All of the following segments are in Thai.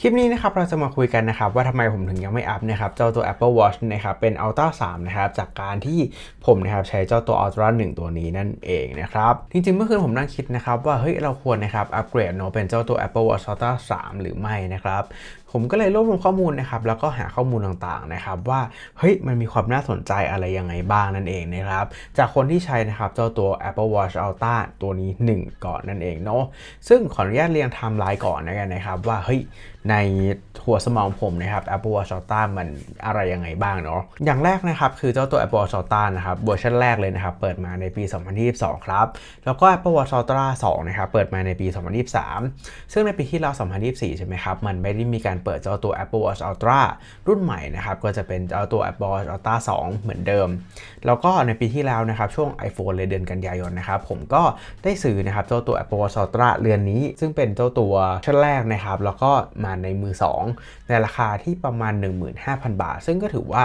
คลิปนี้นะครับเราจะมาคุยกันนะครับว่าทำไมผมถึงยังไม่อัพนะครับเจ้าตัว Apple Watch นะครับเป็น Ultra 3นะครับจากการที่ผมนะครับใช้เจ้าตัว Ultra 1 ตัวนี้นั่นเองนะครับจริงๆเมื่อคืนผมนั่งคิดนะครับว่าเฮ้ยเราควรนะครับอัปเกรดเนาะเป็นเจ้าตัว Apple Watch Ultra 3 หรือไม่นะครับผมก็เลยรวบรวมข้อมูลนะครับแล้วก็หาข้อมูลต่างๆนะครับว่าเฮ้ยมันมีความน่าสนใจอะไรยังไงบ้างนั่นเองนะครับจากคนที่ใช้นะครับเจ้าตัว Apple Watch Ultra ตัวนี้ 1 ก่อนนั่นเองเนาะซึ่งขออนุญาตเรียงไทม์ไลน์ก่อนนะกันนะครับว่าเฮ้ยในหัวสมองผมนะครับ Apple Watch Ultra มันอะไรยังไงบ้างเนาะอย่างแรกนะครับคือเจ้าตัว Apple Watch Ultra นะครับเวอร์ชันแรกเลยนะครับเปิดมาในปี 2022 ครับ แล้วก็ Apple Watch Ultra 2 นะครับเปิดมาในปี 2023 ซึ่งในปีที่เรา 2024 ใช่ไหมครับมันไม่ได้มีการเปิดเจ้าตัว Apple Watch Ultra รุ่นใหม่นะครับก็จะเป็นเจ้าตัว Apple Watch Ultra 2 เหมือนเดิม แล้วก็ในปีที่แล้วนะครับช่วง iPhone เลยเดือนกันยายนนะครับผมก็ได้ซื้อนะครับเจ้าตัว Apple Watch Ultra เรือนนี้ ซึ่งเป็นเจ้าตัวชั้นแรกนะครับแล้วก็มาในมือ 2 ในราคาที่ประมาณ 15,000 บาท ซึ่งก็ถือว่า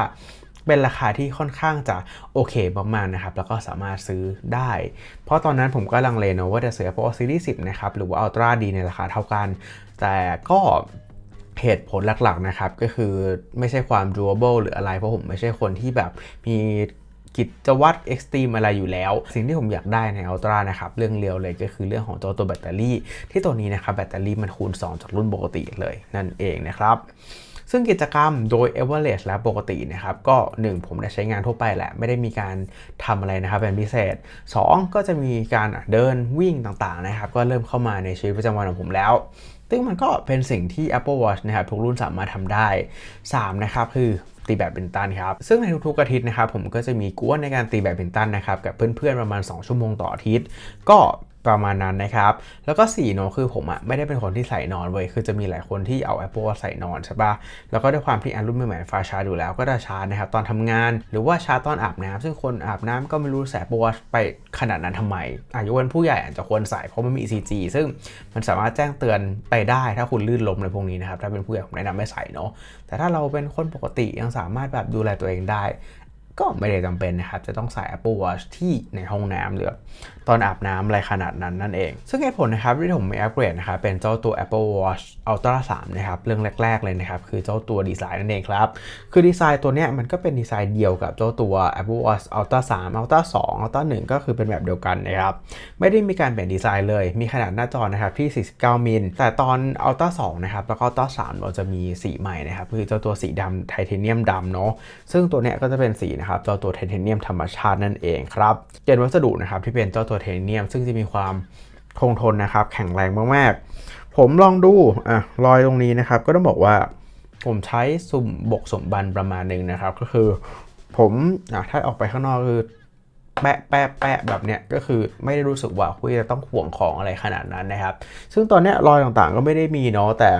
เป็นราคาที่ค่อนข้างจะโอเคมากๆนะครับ แล้วก็สามารถซื้อได้ เพราะตอนนั้นผมก็ลังเลเนะว่าจะซื้อ Apple Watch Series 10 นะครับ หรือว่า Ultra ดีในราคาเท่ากัน แต่ก็ เหตุผลหลักๆนะครับก็คือไม่ใช่ความ durable หรืออะไร เพราะผมไม่ใช่คนที่แบบมีกิจวัตรเอ็กซ์ตรีมอะไรอยู่แล้ว สิ่งที่ผมอยากได้ใน Ultra นะครับ เรื่องเร็วเลยก็คือเรื่องของตัวตัวแบตเตอรี่ ที่ตัวนี้นะครับแบตเตอรี่มันคูณ 2 จากรุ่นปกติเลยนั่นเองนะครับซึ่งกิจกรรมโดย average และปกตินะครับ ก็ 1 ผมได้ใช้งานทั่วไปแหละ ไม่ได้มีการทำอะไรนะครับเป็นพิเศษ 2 ก็จะมีการเดินวิ่งต่างๆนะครับ ก็เริ่มเข้ามาในชีวิตประจำวันของผมแล้ว ซึ่งมันก็เป็นสิ่งที่ Apple Watch นะครับทุกรุ่นสามารถทำได้ 3 นะครับ คือตีแบดมินตันครับ ซึ่งในทุกๆอาทิตย์นะครับผมก็จะมีกวนในการตีแบดมินตันนะครับกับเพื่อนๆประมาณ 2 ชั่วโมงต่ออาทิตย์ ก็ ประมาณนั้นนะครับ แล้วก็4เนาะคือผมอะไม่ได้เป็นคนที่ใส่นอนเว้ยคือจะมีหลายคนที่เอา Apple Watch ใส่นอนใช่ปะแล้วก็ด้วยความที่อันรุ่นใหม่ๆฟ้าชาร์จอยู่แล้วก็จะชาร์จนะครับตอนทำงาน หรือว่าชาร์จตอนอาบน้ำซึ่งคนอาบน้ำก็ไม่รู้ใส่ Apple Watch ไปขนาดนั้นทำไมอายุวันผู้ใหญ่อาจจะควรใส่เพราะมันมี ECG ซึ่งมันสามารถแจ้งเตือนไปได้ถ้าคุณลื่นล้มอะไรพวกนี้นะครับถ้าเป็นผู้ใหญ่ผมแนะนำไม่ใส่เนาะแต่ถ้าเราเป็นคนปกติยังสามารถแบบดูแลตัวเองได้ก็ไม่ได้จำเป็นนะครับ จะต้องใส่ Apple Watch ที่ในห้องน้ำหรือตอนอาบน้ำอะไรขนาดนั้นนั่นเอง ซึ่งเหตุผลนะครับที่ผมไม่อัปเกรดนะครับเป็นเจ้าตัว Apple Watch Ultra 3นะครับเรื่องแรก ๆ เลยนะครับคือเจ้าตัวดีไซน์นั่นเองครับ คือดีไซน์ตัวเนี้ยมันก็เป็นดีไซน์เดียวกับเจ้าตัว Apple Watch Ultra 3 Ultra 2 Ultra 1 ก็คือเป็นแบบเดียวกันนะครับไม่ได้มีการเปลี่ยนดีไซน์เลย มีขนาดหน้าจอนะครับที่ 49 มิล แต่ตอน Ultra 2 นะครับแล้วก็ Ultra 3 เราจะมีสีใหม่นะครับคือเจ้าตัวสีดำไทเทเนียมดำเนาะซึ่งตัวเนี้ยก็จะเป็นสีนะครับเจ้าตัวไทเทเนียมธรรมชาตินั่นเองครับเกณฑ์วัสดุนะครับที่เป็นเจ้าตัวไทเทเนียม ซึ่งจะมีความคงทนนะครับ แข็งแรงมากๆ ผมลองดูอะรอยตรงนี้นะครับ ก็ต้องบอกว่าผมใช้สุ่มบกสมบันประมาณหนึ่งนะครับ ก็คือผมอะถ้าออกไปข้างนอกคือแปะแปะแปะแบบเนี้ยก็คือไม่ได้รู้สึกว่าคุยจะต้องห่วงของอะไรขนาดนั้นนะครับ ซึ่งตอนเนี้ยรอยต่างๆก็ไม่ได้มีเนาะแต่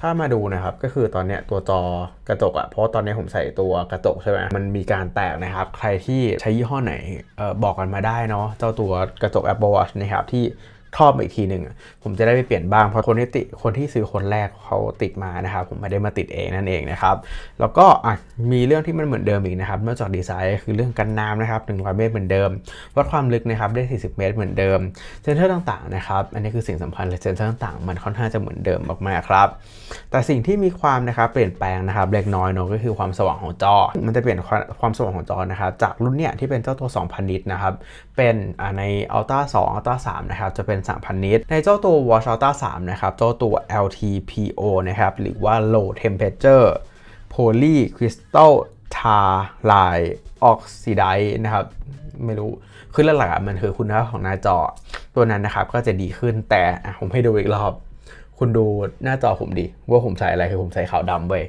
ถ้ามาดูนะครับก็คือตอนเนี้ยตัวจอกระจกอะเพราะตอนนี้ผมใส่ตัวกระจกใช่ไหมมันมีการแตกนะครับ ใครที่ใช้ยี่ห้อไหนออบอกกันมาได้เนาะเจ้าตัวกระจก Apple Watch นะครับที่ ครอบมาอีกทีหนึ่งผมจะได้ไปเปลี่ยนบ้างเพราะคนที่ติคนที่ซื้อคนแรกเขาติดมานะครับผมไม่ได้มาติดเองนั่นเองนะครับแล้วก็มีเรื่องที่มันเหมือนเดิมอีกนะครับนอกจากดีไซน์คือเรื่องกันน้ำนะครับ100เมตรเหมือนเดิม วัดความลึกนะครับได้ 40 เมตรเหมือนเดิมเซนเซอร์ต่างๆนะครับอันนี้คือสิ่งสำคัญเลยเซนเซอร์ต่างๆ มันค่อนข้างจะเหมือนเดิมมากๆครับแต่สิ่งที่มีความนะครับเปลี่ยนแปลงนะครับเล็กน้อยเนาะก็คือความสว่างของจอ มันจะเปลี่ยนความความสว่างของจอนะครับจากรุ่นเนี้ยที่เป็นเจ้าตัว 2,000 นิตนะครับเป็นอ่าใน Ultra 2 Ultra 3นะครับจะเป็น3,000 นิตในเจ้าตัว Watch Ultra 3 นะครับ เจ้าตัว LTPO นะครับ หรือว่า Low Temperature Poly Crystal Tile Oxide นะครับ ไม่รู้ คือหลักๆอะมันคือคุณภาพของหน้าจอ ตัวนั้นนะครับก็จะดีขึ้นแต่ผมให้ดูอีกรอบ คุณดูหน้าจอผมดิว่าผมใส่อะไรคือผมใส่ขาวดำเว้ย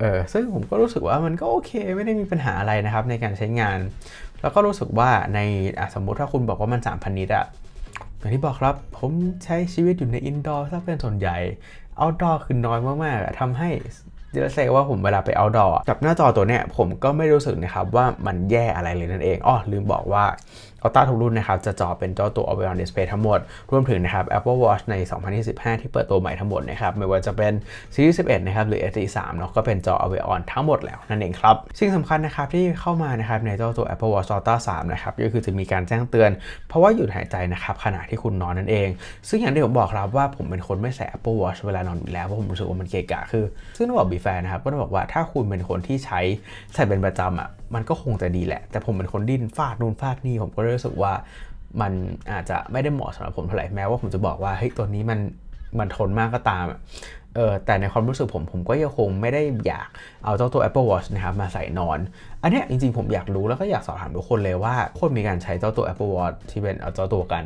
เออซึ่งผมก็รู้สึกว่ามันก็โอเคไม่ได้มีปัญหาอะไรนะครับในการใช้งาน แล้วก็รู้สึกว่าในสมมุติถ้าคุณบอกว่ามัน 3,000 นิตอะ อย่างที่บอกครับ ผมใช้ชีวิตอยู่ในอินดอร์ซะเป็นส่วนใหญ่เอาดอร์คือน้อยมากๆทำให้เดลเซว่าผมเวลาไปเอาดอร์กับหน้าจอตัวเนี้ยผมก็ไม่รู้สึกนะครับว่ามันแย่อะไรเลยนั่นเองอ๋อลืมบอกว่า Ultra ทุกรุ่นนะครับจะจอเป็นเจ้าตัว Always On Display ทั้งหมด รวมถึงนะครับ Apple Watch ใน 2025 ที่เปิดตัวใหม่ทั้งหมดนะครับไม่ว่าจะเป็น Series 11 นะครับหรือ SE 3เนาะก็เป็นจอ Always On ทั้งหมดแล้วนั่นเองครับ สิ่งสำคัญนะครับที่เข้ามานะครับในเจ้าตัว Apple Watch Ultra 3นะครับก็คือจะมีการแจ้งเตือน เพราะว่าหยุดหายใจนะครับขณะที่คุณนอนนั่นเอง ซึ่งอย่างที่ผมบอกครับว่าผมเป็นคนไม่ใส่ Apple Watch เวลานอนอยู่แล้วเพราะผมรู้สึกว่ามันเกะกะคือซึ่งต้องบอกบีแฟนนะครับก็ต้องบอกว่าถ้าคุณเป็นคนที่ใช้ใส่เป็นประจำอะมันก็คงจะดีแหละ แต่ผมเป็นคนดิ้นฟาดนู่นฟาดนี่ผมก็รู้สึกว่ามันอาจจะไม่ได้เหมาะสำหรับผมเท่าไหร่แม้ว่าผมจะบอกว่าเฮ้ยตัวนี้มันมันทนมากก็ตามเออแต่ในความรู้สึกผมผมก็ยังคงไม่ได้อยากเอาเจ้าตัว Apple Watch นะครับมาใส่นอน อันนี้จริงๆผมอยากรู้แล้วก็อยากสอบถามทุกคนเลยว่าคนมีการใช้เจ้าตัว Apple Watch ที่เป็นเอาเจ้าตัวกัน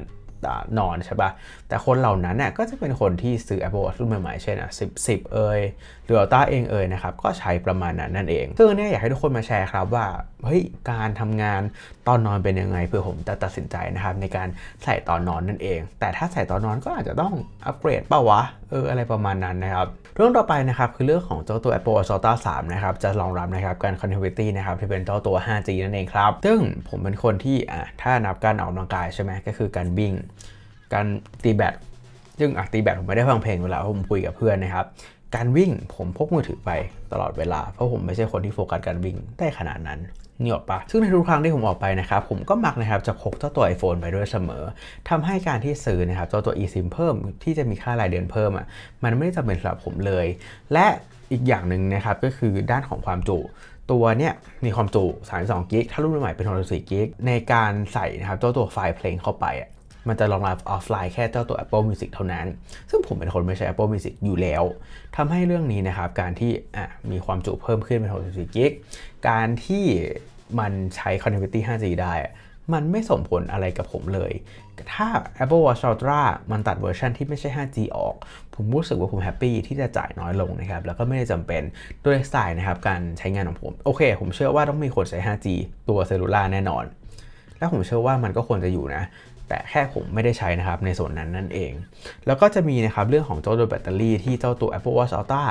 นอนใช่ปะ่ะ แต่คนเหล่านั้นน่ยก็จะเป็นคนที่ซื้อ Apple Watch รุ่นใหม่ๆ เช่นอะ10 10เอยหรือ Ultra เองเอยนะครับ ก็ใช้ประมาณนั้นนั่นเอง ซึ่งเนี่ยอยากให้ทุกคนมาแชร์ครับว่า เฮ้ย การทำงานตอนนอนเป็นยังไงเพื่อผมจะตัดสินใจนะครับ ในการใส่ตอนนอนนั่นเอง แต่ถ้าใส่ตอนนอนก็อาจจะต้องอัปเกรดเปล่าวะเอออะไรประมาณนั้นนะครับเรื่องต่อไปนะครับคือเรื่องของเจ้าตัว Apple Watch Ultra 3นะครับจะรองรับนะครับการ connectivity นะครับที่เป็นเจ้าตัว 5G นั่นเองครับ ซึ่งผมเป็นคนที่อะถ้านับการออกกำลังกายใช่ไหมก็คือการวิ่ง การตีแบตซึ่งอะตีแบตผมไม่ได้ฟังเพลงเวลาผมคุยกับเพื่อนนะครับการวิ่งผมพกมือถือไปตลอดเวลา เพราะผมไม่ใช่คนที่โฟกัสการวิ่งได้ขนาดนั้น นี่ออกปะซึ่งในทุกครั้งที่ผมออกไปนะครับผมก็มักนะครับจะพกเจ้าตัว iPhone ไปด้วยเสมอทำให้การที่ซื้อนะครับเจ้าตัว eSIM เพิ่มที่จะมีค่ารายเดือนเพิ่มอะมันไม่ได้จำเป็นสำหรับผมเลย และอีกอย่างหนึ่งนะครับก็คือด้านของความจุตัวเนี้ยมีความจุ32กิกถ้ารุ่นใหม่เป็น64กิกในการใส่นะครับเจ้าตัวไฟล์เพลงเข้าไปอะ มันจะรองรับออฟไลน์แค่เจ้าตัว Apple Music เท่านั้น ซึ่งผมเป็นคนไม่ใช้ Apple Music อยู่แล้วทำให้เรื่องนี้นะครับ การที่มีความจุเพิ่มขึ้นเป็น 64กิกการที่มันใช้ connectivity 5G ได้ มันไม่ส่งผลอะไรกับผมเลย ถ้า Apple Watch Ultra มันตัดเวอร์ชันที่ไม่ใช่ 5G ออก ผมรู้สึกว่าผมแฮปปี้ที่จะจ่ายน้อยลงนะครับ แล้วก็ไม่ได้จำเป็นด้วยสไตล์นะครับ การใช้งานของผม โอเค ผมเชื่อว่าต้องมีคนใช้ 5G ตัวเซลลูล่าแน่นอน แล้วผมเชื่อว่ามันก็ควรจะอยู่นะ แต่แค่ผมไม่ได้ใช้นะครับในส่วนนั้นนั่นเอง แล้วก็จะมีนะครับเรื่องของเจ้าตัวแบตเตอรี่ที่เจ้าตัว Apple Watch Ultra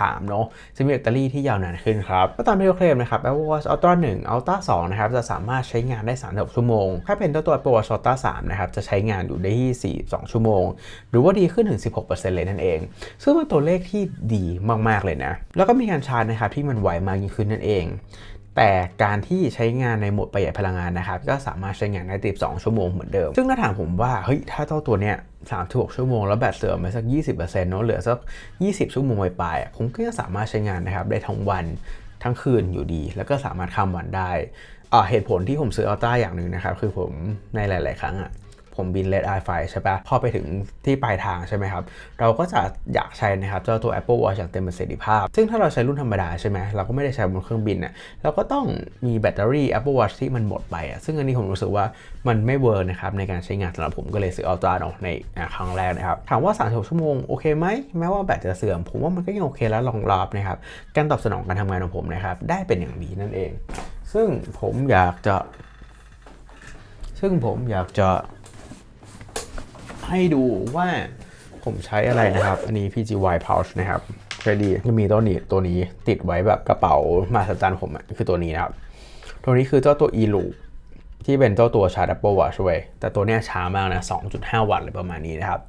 3เนาะจะมีแบตเตอรี่ที่ยาวนานขึ้นครับก็ตามที่เขาเคลมนะครับ Apple Watch Ultra 1 Ultra 2นะครับจะสามารถใช้งานได้ 36 ชั่วโมง ถ้าเป็นเจ้าตัว Apple Watch Ultra 3นะครับจะใช้งานอยู่ได้ที่42 ชั่วโมง หรือว่าดีขึ้นถึง 16%เลยนั่นเอง ซึ่งเป็นตัวเลขที่ดีมาก ๆ เลยนะ แล้วก็มีการชาร์จนะครับที่มันไวมากยิ่งขึ้นนั่นเอง แต่การที่ใช้งานในโหมดประหยัดพลังงานนะครับ ก็สามารถใช้งานได้ติด2ชั่วโมงเหมือนเดิม ซึ่งถ้าถามผมว่า เฮ้ย ถ้าเจ้าตัวเนี้ย36ชั่วโมง แล้วแบตเสื่อมไปสัก 20%เนาะเหลือสัก 20 ชั่วโมงไปๆอะผมก็ยังสามารถใช้งานนะครับ ได้ทั้งวันทั้งคืนอยู่ดี แล้วก็สามารถข้ามวันได้อ่าเหตุผลที่ผมซื้ออัลต้าอย่างหนึ่งนะครับ คือผมในหลาย ๆ ครั้งอะ ผมบินเลดไอไฟใช่ปะพอไปถึงที่ปลายทางใช่ไหมครับ เราก็จะอยากใช้นะครับเจ้าตัว Apple Watch อย่างเต็มประสิทธิภาพ ซึ่งถ้าเราใช้รุ่นธรรมดาใช่ไหมเราก็ไม่ได้ใช้บนเครื่องบินอะเราก็ต้องมีแบตเตอรี่ Apple Watch ที่มันหมดไปอะซึ่งอันนี้ผมรู้สึกว่ามันไม่เวิร์กนะครับในการใช้งานสำหรับผมก็เลยซื้ออัลตร้าเนาะในครั้งแรกนะครับถามว่า36ชั่วโมงโอเคไหมแม้ว่าแบตจะเสื่อม ผมว่ามันก็ยังโอเคแล้วรองรับนะครับการตอบสนองการทำงานของผมนะครับได้เป็นอย่างดีนั่นเอง ซึ่งผมอยากจะ ซึ่งผมอยากจะ ให้ดูว่าผมใช้อะไรนะครับ อันนี้ PGY Pouch นะครับใช้ดีจะมีตัวนี้ตัวนี้ติดไว้แบบกระเป๋ามาสจันผมอะคือตัวนี้นะครับ ตัวนี้คือเจ้าตัว e l o o ที่เป็นเจ้าตัวชาร์จ Apple Watch เว้แต่ตัวเนี้ยช้ามากนะ 2.5 วัตต์เลยประมาณนี้นะครับ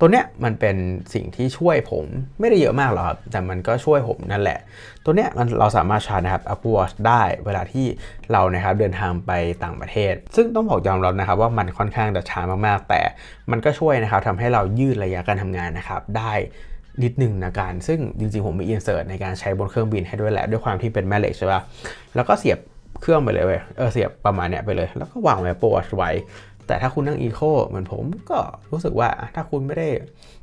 ตัวเนี้ยมันเป็นสิ่งที่ช่วยผมไม่ได้เยอะมากหรอกครับแต่มันก็ช่วยผมนั่นแหละ ตัวเนี้ยมันเราสามารถชาร์จนะครับ Apple Watch ได้เวลาที่เรานะครับเดินทางไปต่างประเทศ ซึ่งต้องบอกยอมรับนะครับว่ามันค่อนข้างจะช้ามากๆ แต่มันก็ช่วยนะครับทำให้เรายืดระยะการทำงานนะครับได้นิดนึงนะการซึ่งจริงๆ ผมมีอินเสิร์ตในการใช้บนเครื่องบินให้ด้วยแหละด้วยความที่เป็นแม่เหล็กใช่ปะแล้วก็เสียบเครื่องไปเลยเว้ยเออเสียบประมาณเนี้ยไปเลย แล้วก็วาง Apple Watch ไว้ แต่ถ้าคุณนั่งอีโคเหมือนผมก็รู้สึกว่าถ้าคุณไม่ได้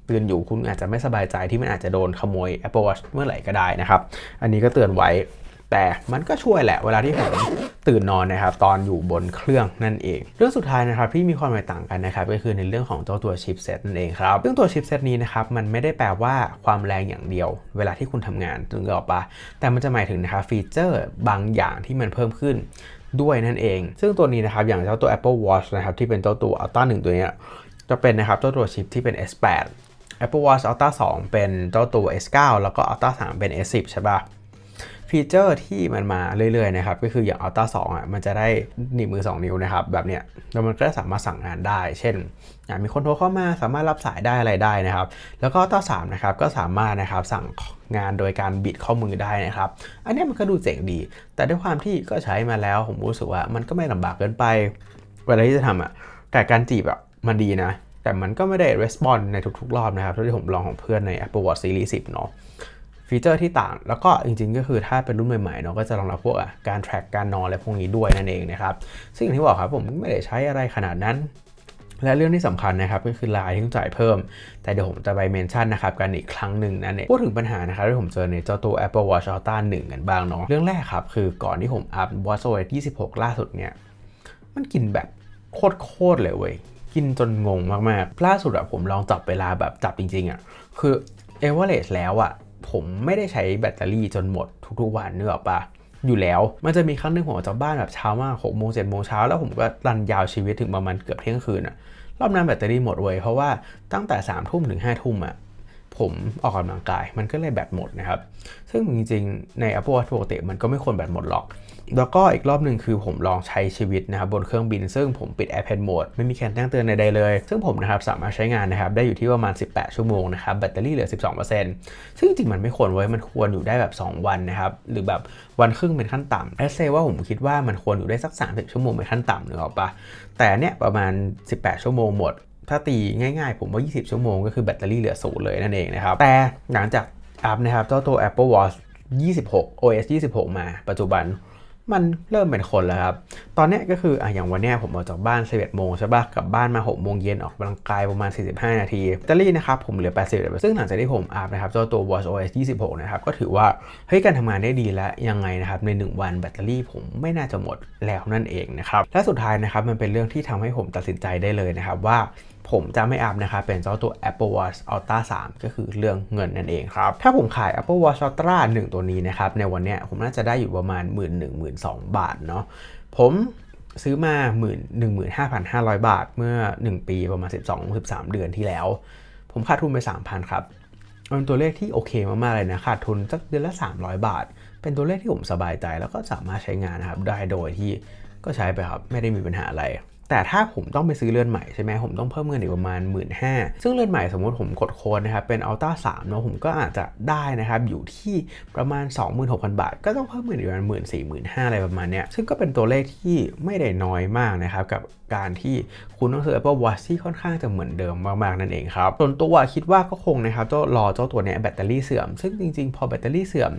ตื่นอยู่คุณอาจจะไม่สบายใจที่มันอาจจะโดนขโมย Apple Watch เมื่อไหร่ก็ได้นะครับ อันนี้ก็เตือนไว้ แต่มันก็ช่วยแหละเวลาที่ผมตื่นนอนนะครับ ตอนอยู่บนเครื่องนั่นเอง เรื่องสุดท้ายนะครับที่มีความแตกต่างกันนะครับก็คือในเรื่องของเจ้าตัวชิปเซตนั่นเองครับซึ่งตัวชิปเซตนี้นะครับมันไม่ได้แปลว่าความแรงอย่างเดียว เวลาที่คุณทำงานถึงจะออกปะแต่มันจะหมายถึงนะครับฟีเจอร์บางอย่างที่มันเพิ่มขึ้น ด้วยนั่นเอง ซึ่งตัวนี้นะครับ อย่างเจ้าตัว Apple Watch นะครับ ที่เป็นเจ้าตัว Ultra 1 ตัวนี้จะเป็นนะครับเจ้าตัวชิปที่เป็น S8 Apple Watch Ultra 2 เป็นเจ้าตัว S9 แล้วก็ Ultra 3 เป็น S10 ใช่ปะ่ะ ฟีเจอร์ที่มันมาเรื่อยๆนะครับก็คืออย่าง Ultra 2อะมันจะได้หนีบมือ 2 นิ้วนะครับแบบเนี้ยแล้วมันก็สามารถสั่งงานได้ เช่นมีคนโทรเข้ามาสามารถรับสายได้อะไรได้นะครับแล้วก็ Ultra 3นะครับก็สามารถนะครับสั่งงานโดยการบิดข้อมือได้นะครับ อันนี้มันก็ดูเจ๋งดี แต่ด้วยความที่ก็ใช้มาแล้วผมรู้สึกว่ามันก็ไม่ลำบากเกินไปเวลาที่จะทำอะแต่การจีบอะมันดีนะแต่มันก็ไม่ได้ respond ในทุกๆ รอบนะครับเท่าที่ผมลองของเพื่อนใน Apple Watch Series 10 เนาะ ฟีเจอร์ที่ต่าง แล้วก็จริงๆ ก็คือถ้าเป็นรุ่นใหม่ๆเนาะก็จะรองรับพวกการ track การนอนอะไรพวกนี้ด้วยนั่นเองนะครับ ซึ่งอย่างที่บอกครับผมไม่ได้ใช้อะไรขนาดนั้น และเรื่องที่สำคัญนะครับก็คือไลน์ที่ต้องจ่ายเพิ่ม แต่เดี๋ยวผมจะไปเมนชั่นนะครับกันอีกครั้งหนึ่งนั่นเองพูดถึงปัญหานะครับที่ผมเจอในเจ้าตัว Apple Watch Ultra 1 กันบ้างเนาะเรื่องแรกครับคือก่อนที่ผมอัพ WatchOS 26 ล่าสุดเนี่ยมันกินแบบโคตรๆเลยเว้ยกินจนงงมากๆล่าสุดอะผมลองจับเวลาแบบจับจริงๆอะคือ average แล้วอะ ผมไม่ได้ใช้แบตเตอรี่จนหมดทุกๆวันเนื้อปะอยู่แล้ว มันจะมีครั้งหนึ่งผมออกจากบ้านแบบเช้ามากหกโมงเจ็ดโมงเช้าแล้วผมก็รันยาวชีวิตถึงประมาณเกือบเที่ยงคืนอะรอบนั้นแบตเตอรี่หมดเว้ยเพราะว่าตั้งแต่3ามทุ่มถึง5้าทุ่มอะ ผมออกกำลังกาย มันก็เลยแบตหมดนะครับ ซึ่งจริงๆ ใน Apple Watch ปกติมันก็ไม่ควรแบตหมดหรอก แล้วก็อีกรอบหนึ่งคือผมลองใช้ชีวิตนะครับบนเครื่องบิน ซึ่งผมปิด AirPlane Mode ไม่มีการแจ้งเตือนใดๆเลย ซึ่งผมนะครับสามารถใช้งานนะครับได้อยู่ที่ประมาณ 18 ชั่วโมงนะครับแบตเตอรี่เหลือ 12%ซึ่งจริงๆมันไม่ควรไว้ มันควรอยู่ได้แบบ 2 วันนะครับ หรือแบบวันครึ่งเป็นขั้นต่ำแอสเซว่าผมคิดว่ามันควรอยู่ได้สัก 30 ชั่วโมงเป็นขั้นต่ำนึกออกปะแต่เนี้ยประมาณ 18 ชั่วโมงหมด ถ้าตีง่ายๆ ผมว่า 20 ชั่วโมงก็คือแบตเตอรี่เหลือศูนย์เลยนั่นเองนะครับ แต่หลังจากอัพนะครับเจ้าตัว Apple Watch 26 OS 26 มาปัจจุบันมันเริ่มเป็นคนแล้วครับ ตอนนี้ก็คืออะอย่างวันนี้ผมออกจากบ้าน 11 โมงใช่ปะกลับบ้านมา 6 โมงเย็นออกกำลังกายประมาณ 45 นาทีแบตเตอรี่นะครับ ผมเหลือ 80 ซึ่งหลังจากที่ผมอัพนะครับเจ้าตัว Watch OS 26 นะครับ ก็ถือว่า เฮ้ย การทำงานได้ดีแล้ว ยังไงนะครับ ใน 1 วันแบตเตอรี่ผมไม่น่าจะหมดแล้วนั่นเองนะครับ และสุดท้ายนะครับ มันเป็นเรื่องที่ทำให้ผมตัดสินใจได้เลยนะครับว่า ผมจะไม่อัพนะครับเป็นเจ้าตัว Apple Watch Ultra 3 ก็คือเรื่องเงินนั่นเองครับ ถ้าผมขาย Apple Watch Ultra 1 ตัวนี้นะครับ ในวันนี้ผมน่าจะได้อยู่ประมาณ 1 1 1 2 0 0 บาทเนาะผมซื้อมา15,500 บาทเมื่อ 1 ปีประมาณ 12-13 เดือนที่แล้ว ผมขาดทุนไป 3,000 ครับเป็นตัวเลขที่โอเคมากๆเลยนะขาดทุนสักเดือนละ 300 บาท เป็นตัวเลขที่ผมสบายใจ แล้วก็สามารถใช้งานนะครับได้โดยที่ก็ใช้ไปครับไม่ได้มีปัญหาอะไร แต่ถ้าผมต้องไปซื้อเรือนใหม่ใช่ไหมผมต้องเพิ่มเงินอีกประมาณ 1 5ื่นซึ่งเรือนใหม่สมมติผมกดโค้ดนะครับเป็นอัลต้าสามเนาะผมก็อาจจะได้นะครับอยู่ที่ประมาณ 26,000 บาท ก็ต้องเพิ่มเงินอีกประมาณหมื่นสี่หมื่นห้าอะไรประมาณเนี้ยซึ่งก็เป็นตัวเลขที่ไม่ได้น้อยมากนะครับกับการที่คุณต้องซื้อ Apple Watch ที่ค่อนข้างจะเหมือนเดิมมากๆนั่นเองครับส่วนตัวคิดว่าก็คงนะครับจะรอเจ้าตัวเนี้ยแบตเตอรี่เสื่อม ซึ่งจริงๆ พอแบตเตอรี่เสื่อม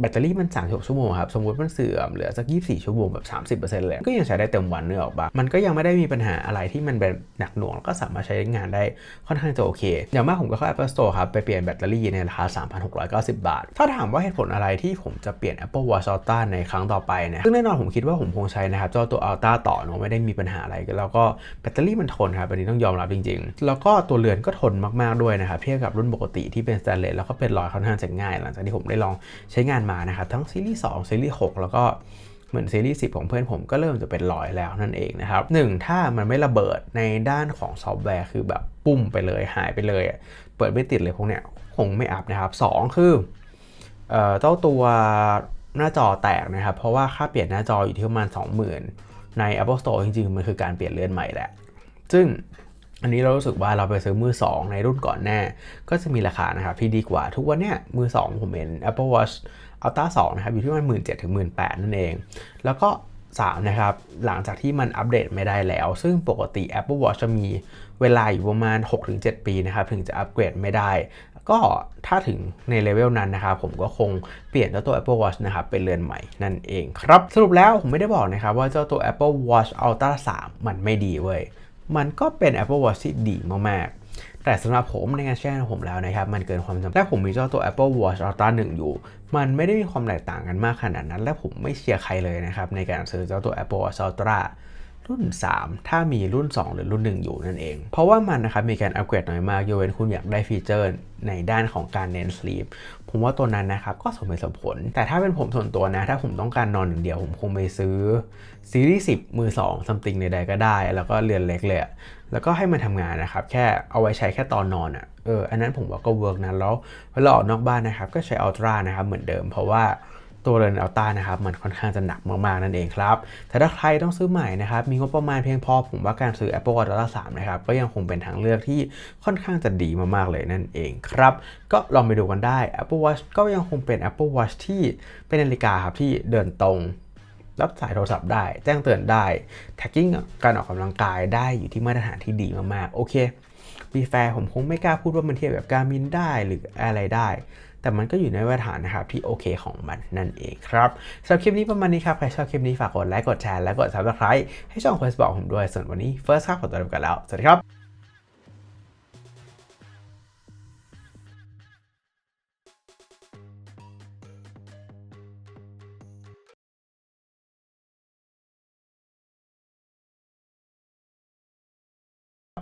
แบตเตอรี่มัน36ชั่วโมงครับ สมมติมันเสื่อมเหลือสัก24ชั่วโมงแบบ30%เลยก็ยังใช้ได้เต็มวันเนื้อออกปะมันก็ยังไม่ได้มีปัญหาอะไรที่มันเป็นหนักหน่วงแล้วก็สามารถใช้งานได้ค่อนข้างจะโอเค อย่างมากผมก็เข้า Apple Store ครับ ไปเปลี่ยนแบตเตอรี่ในราคา 3,690 บาท ถ้าถามว่าเหตุผลอะไรที่ผมจะเปลี่ยน Apple Watch Ultra ในครั้งต่อไปเนะซึ่งแน่นอนผมคิดว่าผมคงใช้นะครับเจ้าตัว Ultra ต่อเนาะไม่ได้มีปัญหาอะไรแล้วก็แบตเตอรี่มันทนครับอันนี้ต้องยอมรับจริง ๆ แล้วก็ตัวเรือนก็ทนมากๆด้วยนะครับเทียบกับรุ่นปกติที่เป็นสแตนเลสแล้วก็เป็นรอยค่อนข้างจะง่าย หลังจากที่ผมได้ลองใช้งานมานะครับทั้งซีรีส์2ซีรีส์6แล้วก็เหมือนซีรีส์10 ของเพื่อนผมก็เริ่มจะเป็นรอยแล้วนั่นเองนะครับหนึ่งถ้ามันไม่ระเบิดในด้านของซอฟต์แวร์คือแบบปุ้มไปเลยหายไปเลย เปิดไม่ติดเลยพวกเนี้ยคงไม่อัพนะครับ 2 คือเจ้าตัวหน้าจอแตกนะครับ เพราะว่าค่าเปลี่ยนหน้าจออยู่ที่ประมาณ20,000 ใน Apple Store จริงๆ มันคือการเปลี่ยนเลื่อนใหม่แหละ ซึ่ง อันนี้เรารู้สึกว่าเราไปซื้อมือ 2 ในรุ่นก่อนแน่ ก็จะมีราคานะครับที่ดีกว่าทุกวันเนี้ยมือ 2 ผมเห็น Apple Watch Ultra 2 นะครับ อยู่ที่ประมาณหมื่นเจ็ดถึงหมื่นแปดนั่นเอง แล้วก็ 3 นะครับ หลังจากที่มันอัปเดตไม่ได้แล้ว ซึ่งปกติ Apple Watch จะมีเวลาอยู่ประมาณ 6-7 ปีนะครับ ถึงจะอัปเกรดไม่ได้ ก็ถ้าถึงในเลเวลนั้นนะครับ ผมก็คงเปลี่ยนเจ้าตัว Apple Watch นะครับเป็นเรือนใหม่นั่นเองครับสรุปแล้วผมไม่ได้บอกนะครับว่าเจ้าตัว Apple Watch Ultra 3 มันไม่ดีเว้ย มันก็เป็น Apple Watch ที่ดีมากๆ แต่สำหรับผมในงานแชร์ของผมแล้วนะครับ มันเกินความจำเป็นและผมมีเจ้าตัว Apple Watch Ultra 1 อยู่ มันไม่ได้มีความแตกต่างกันมากขนาดนั้น และผมไม่เชียร์ใครเลยนะครับในการซื้อเจ้าตัว Apple Watch Ultra รุ่น 3 ถ้ามีรุ่น 2 หรือรุ่น 1 อยู่นั่นเอง เพราะว่ามันนะครับมีการอัปเกรดน้อยมากยกเว้นคุณอยากได้ฟีเจอร์ในด้านของการเน้นสลีปผมว่าตัวนั้นนะครับก็สมเหตุสมผล แต่ถ้าเป็นผมส่วนตัวนะ ถ้าผมต้องการนอนหนึ่งเดียว ผมคงไปซื้อซีรีส์10 มือ2ซัมติงใดๆก็ได้ แล้วก็เรือนเล็กเลยแล้วก็ให้มันทำงานนะครับ แค่เอาไว้ใช้แค่ตอนนอนอะ่ะเอออันนั้นผมว่าก็เวิร์กนะแล้วเวลาออกนอกบ้านนะครับก็ใช้อัลตร้านะครับเหมือนเดิม เพราะว่า ตัวเรือนอัลต้านะครับมันค่อนข้างจะหนักมากๆนั่นเองครับ แต่ถ้าใครต้องซื้อใหม่นะครับมีงบประมาณเพียงพอผมว่าการซื้อ Apple Watch Ultra 3นะครับก็ยังคงเป็นทางเลือกที่ค่อนข้างจะดีมากๆเลยนั่นเองครับ ก็ลองไปดูกันได้ Apple Watch ก็ยังคงเป็น Apple Watch ที่เป็นนาฬิกาครับที่เดินตรงรับสายโทรศัพท์ได้ แจ้งเตือนได้ tracking การออกกำลังกายได้อยู่ที่มาตรฐานที่ดีมากๆ โอเค มีแฟร์ผมคงไม่กล้าพูดว่ามันเทียบกับการมินได้หรืออะไรได้ แต่มันก็อยู่ในมาตรฐานนะครับที่โอเคของมันนั่นเองครับสำหรับคลิปนี้ประมาณนี้ครับ ใครชอบคลิปนี้ฝากกดไลค์กดแชร์และกด subscribe ให้ช่อง Quest บอกผมด้วยส่วนวันนี้ First ครับขอตัวลาไปก่อนแล้ว สวัสดีครับ